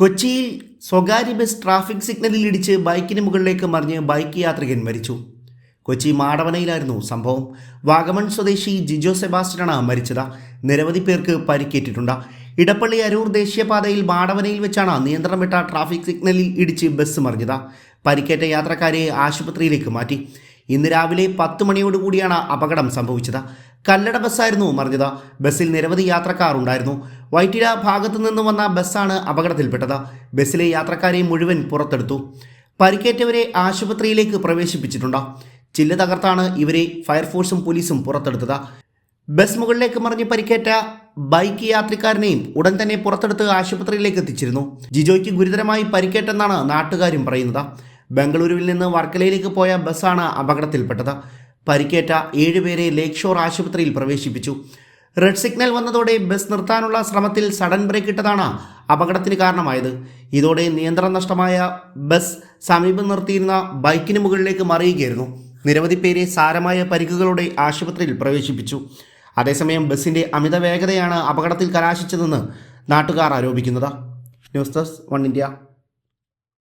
കൊച്ചിയിൽ സ്വകാര്യ bus traffic സിഗ്നലിൽ ഇടിച്ച് ബൈക്കിന് മുകളിലേക്ക് മറിഞ്ഞ് ബൈക്ക് യാത്രികൻ മരിച്ചു. കൊച്ചി മാടവനയിലായിരുന്നു സംഭവം. വാഗമൺ സ്വദേശി ജിജോ സെബാസ്റ്റ്യനാണ് മരിച്ചത്. നിരവധി പേർക്ക് പരിക്കേറ്റിട്ടുണ്ട്. ഇടപ്പള്ളി അരൂർ ദേശീയപാതയിൽ മാടവനയിൽ വെച്ചാണ് നിയന്ത്രണം വിട്ട ട്രാഫിക് സിഗ്നലിൽ ഇടിച്ച് ബസ് മറിഞ്ഞത്. പരിക്കേറ്റ യാത്രക്കാരെ ആശുപത്രിയിലേക്ക് മാറ്റി. ഇന്ന് രാവിലെ പത്ത് മണിയോടുകൂടിയാണ് അപകടം സംഭവിച്ചത്. കല്ലട ബസ്സായിരുന്നു മറിഞ്ഞത്. ബസ്സിൽ നിരവധി യാത്രക്കാർ ഉണ്ടായിരുന്നു. വൈറ്റില ഭാഗത്തു നിന്ന് വന്ന ബസ്സാണ് അപകടത്തിൽപ്പെട്ടത്. ബസ്സിലെ യാത്രക്കാരെ മുഴുവൻ പുറത്തെടുത്തു. പരിക്കേറ്റവരെ ആശുപത്രിയിലേക്ക് പ്രവേശിപ്പിച്ചിട്ടുണ്ട്. ചില്ല തകർത്താണ് ഇവരെ ഫയർഫോഴ്സും പോലീസും പുറത്തെടുത്തത്. ബസ് മുകളിലേക്ക് മറിഞ്ഞ് പരിക്കേറ്റ ബൈക്ക് യാത്രക്കാരനെയും ഉടൻ തന്നെ പുറത്തെടുത്ത് ആശുപത്രിയിലേക്ക് എത്തിച്ചിരുന്നു. ജിജോയ്ക്ക് ഗുരുതരമായി പരിക്കേറ്റെന്നാണ് നാട്ടുകാരും പറയുന്നത്. ബംഗളൂരുവിൽ നിന്ന് വർക്കലയിലേക്ക് പോയ ബസ്സാണ് അപകടത്തിൽപ്പെട്ടത്. പരിക്കേറ്റ ഏഴുപേരെ ലേക്ക് ഷോർ ആശുപത്രിയിൽ പ്രവേശിപ്പിച്ചു. റെഡ് സിഗ്നൽ വന്നതോടെ ബസ് നിർത്താനുള്ള ശ്രമത്തിൽ സഡൻ ബ്രേക്ക് ഇട്ടതാണ് അപകടത്തിന് കാരണമായത്. ഇതോടെ നിയന്ത്രണ നഷ്ടമായ ബസ് സമീപം നിർത്തിയിരുന്ന ബൈക്കിന് മുകളിലേക്ക് മറിയുകയായിരുന്നു. നിരവധി പേരെ സാരമായ പരിക്കുകളോടെ ആശുപത്രിയിൽ പ്രവേശിപ്പിച്ചു. അതേസമയം ബസ്സിന്റെ അമിത വേഗതയാണ് അപകടത്തിൽ കലാശിച്ചതെന്ന് നാട്ടുകാർ ആരോപിക്കുന്നത്. News desk one India.